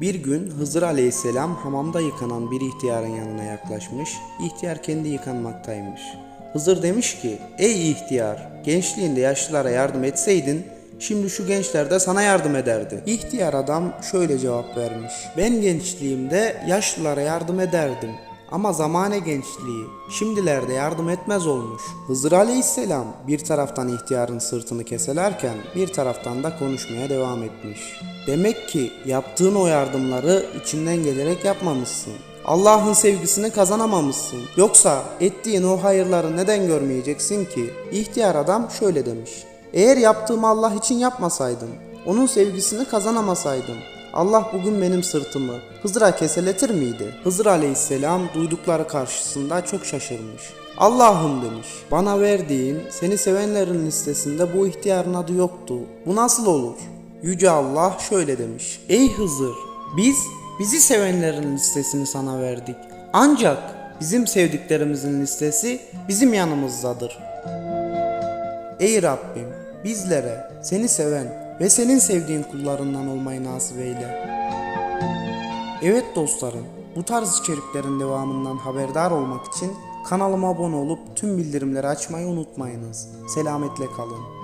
Bir gün Hızır Aleyhisselam hamamda yıkanan bir ihtiyarın yanına yaklaşmış. İhtiyar kendi yıkanmaktaymış. Hızır demiş ki, ey ihtiyar, gençliğinde yaşlılara yardım etseydin, şimdi şu gençler de sana yardım ederdi. İhtiyar adam şöyle cevap vermiş. Ben gençliğimde yaşlılara yardım ederdim. Ama zamane gençliği şimdilerde yardım etmez olmuş. Hızır Aleyhisselam bir taraftan ihtiyarın sırtını keselerken bir taraftan da konuşmaya devam etmiş. Demek ki yaptığın o yardımları içinden gelerek yapmamışsın. Allah'ın sevgisini kazanamamışsın. Yoksa ettiğin o hayırları neden görmeyeceksin ki? İhtiyar adam şöyle demiş. Eğer yaptığımı Allah için yapmasaydım, onun sevgisini kazanamasaydım, Allah bugün benim sırtımı Hızır'a keseletir miydi? Hızır aleyhisselam duydukları karşısında çok şaşırmış. Allah'ım demiş, bana verdiğin seni sevenlerin listesinde bu ihtiyarın adı yoktu. Bu nasıl olur? Yüce Allah şöyle demiş. Ey Hızır, biz bizi sevenlerin listesini sana verdik. Ancak bizim sevdiklerimizin listesi bizim yanımızdadır. Ey Rabbim bizlere seni seven ve senin sevdiğin kullarından olmayı nasip eyle. Evet dostlarım bu tarz içeriklerin devamından haberdar olmak için kanalıma abone olup tüm bildirimleri açmayı unutmayınız. Selametle kalın.